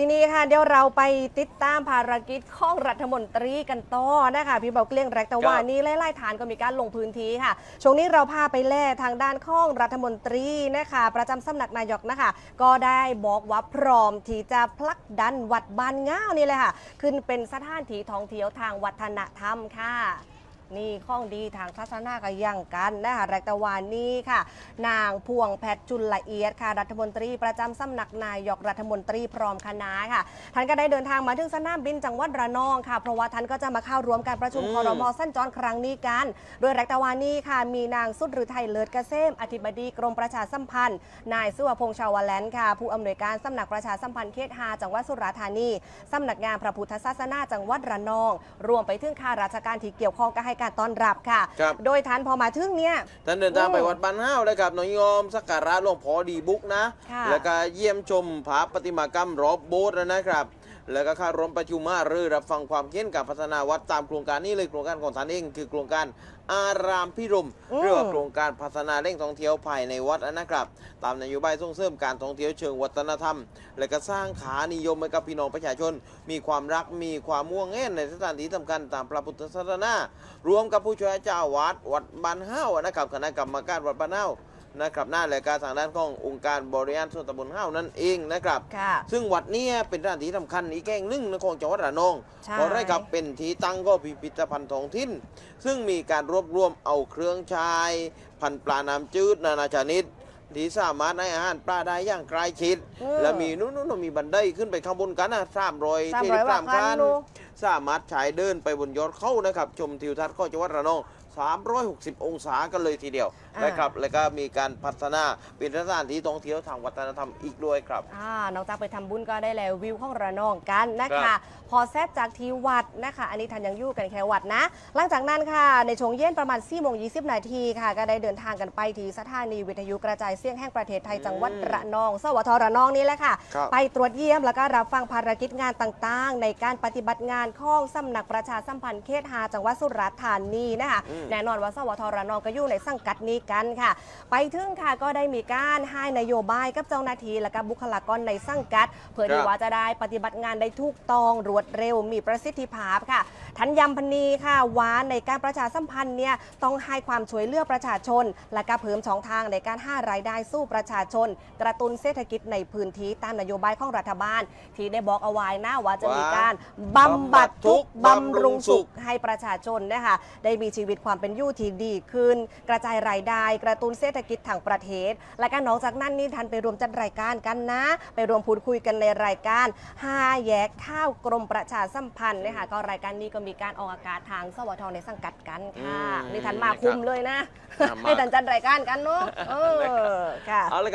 ทีนี้ค่ะเดี๋ยวเราไปติดตามภารกิจของรัฐมนตรีกันต่อนะคะพี่เบาเกลี้ยงแรกแต่ว่าครับ นี่ไล่ๆฐานก็มีการลงพื้นที่ค่ะ ช่วงนี้เราพาไปแล่ทางด้านข้องรัฐมนตรีนะคะ ประจำสำนักนายกนะคะ ก็ได้บอกว่าพร้อมที่จะผลักดันวัดบ้านง่าวนี่เลยค่ะ ขึ้นเป็นสถานที่ท่องเที่ยวทางวัฒนธรรมค่ะ นี่ข้องดีทางทัศนาก็ยังกันนะคะแรกตะวันนี้ค่ะ นางพวงแพทย์จุลละเอียดค่ะ รัฐมนตรีประจำสำนักนายกรัฐมนตรีพร้อมคณะค่ะท่านก็ได้เดินทางมาถึงสนามบินจังหวัดระนองค่ะ เพราะว่าท่านก็จะมาเข้าร่วมการประชุมอืมคอรมอสั้นจรครั้งนี้กัน โดยแรกตะวันนี้ค่ะ มีนางสุดหรือไทยเลิศเกษมอธิบดีกรมประชาสัมพันธ์ นายสุวพงษ์ชาวแลนด์ค่ะ ผู้อำนวยการสำนักประชาสัมพันธ์เขตหาจังหวัดสุราษฎร์ธานีสำนักงานพระพุทธศาสนาจังหวัดระนอง รวมไปถึงข้าราชการที่เกี่ยวข้องก็ให้การต้อนรับค่ะ ครับ โดยท่านพอมาถึงเนี่ย ท่านเดินทางไปอืมวัดบ้านห้าวเลยครับน้องยอมสักการะหลวงพ่อดีบุกนะ ค่ะ แล้วก็เยี่ยมชมผาประติมากรรมรอบโบสถ์นะครับ แล้วก็เข้าร่วมประชุมมารือรับฟังความคิดเห็นการพัฒนาวัดตามโครงการนี้เลยโครงการของท่านเอง คือโครงการอารามพิรมอืมเรียกว่าโครงการพัฒนาเร่งท่องเที่ยวภายในวัดนะครับ ตามนโยบายส่งเสริมการท่องเที่ยวเชิงวัฒนธรรม และก็สร้างขานิยมให้กับพี่น้องประชาชน มีความรักมีความม่วงแง่นในสถานที่สำคัญตามพระพุทธศาสนารวมกับผู้ช่วยเจ้าวัดวัดบ้านห้าวนะครับคณะกรรมการวัดบ้านห้าว นะครับหน้าและการทางด้านขององค์การบริหารส่วนตำบลห้าวนั่นเองนะครับ ค่ะ ซึ่งวัดเนี้เป็นสถานที่สำคัญอีกแห่งหนึ่งในของจังหวัดระนองใช่ เพราะได้ครับเป็นที่ตั้งก็พิพิธภัณฑ์ท้องถิ่น ซึ่งมีการรวบรวมเอาเครื่องใช้พันธุ์ปลาน้ำจืดนานาชนิด ที่สามารถให้อาหารปลาได้อย่างใกล้ชิดอืมและมีนู่นนู่นมีบันไดขึ้นไปข้างบนกันนะสามร้อยสามที่ร้อยกว่าสามคันคันดู สามารถใช้เดินไปบนยอดเขานะครับ ชมทิวทัศน์ของจังหวัดระนอง 360 องศากันเลยทีเดียวอ่าน นะครับแล้วก็มีการพัฒนาเป็นสถานที่ท่องเที่ยวทางวัฒนธรรมอีกด้วยครับ อ่านอกจากไปทำบุญก็ได้แล้ววิวของระนองกันนะครัคะ บ พอแซบจากที่วัดนะคะ อันนี้ทันยังอยู่กันแค่วัดนะ หลังจากนั้นค่ะ ในช่วงเย็นประมาณ4โมง20นาทีค่ะ ก็ได้เดินทางกันไปที่สถานีวิทยุกระจายเสียงแห่งประเทศไทยจังหวัดระนองสวทระนองนี่แหละค่ะ ครับ ไปตรวจเยี่ยมแล้วก็รับฟังภารกิจงานต่างๆ ในการปฏิบัติงานของสำนักประชาสัมพันธ์เขตหาจังหวัดสุราษฎร์ธานีนะคะ อืมแน่นอนว่าสวทระนองก็อยู่ในสังกัดนี้กันค่ะ ไปถึงค่ะก็ได้มีการให้นโยบายกับเจ้าหน้าที่และก็บุคลากรในสังกัด เพื่อที่ครับว่าจะได้ปฏิบัติงานได้ถูกต้องรวดเร็วมีประสิทธิภาพค่ะทันยำพนีค่ะว่าในการประชาสัมพันธ์เนี่ยต้องให้ความช่วยเหลือประชาชน และก็เพิ่มช่องทางในการหารายได้สู้ประชาชน กระตุ้นเศรษฐกิจในพื้นที่ตามนโยบายของรัฐบาล ที่ได้บอกเอาไว้นะว่าจะมีการบำบัดทุกข์บำรุงสุขให้ประชาชนนะคะได้มีชีวิตความเป็นอยู่ที่ดีขึ้น กระจายรายได้ กระตุ้นเศรษฐกิจทางประเทศ และก็นอกจากนั้นนี่ทันไปรวมจัดรายการกันนะ ไปรวมพูดคุยกันในรายการห้าแยกข้าวกรมประชาสัมพันธ์นะคะก็รายการนี้ก็มีการออกอากาศทางสวทในสังกัดกันค่ะอืมนี่ทันมาคุมเลยนะ อ่ามา ให้ทันจัดรายการกันเนาะเออค่ะเอาละ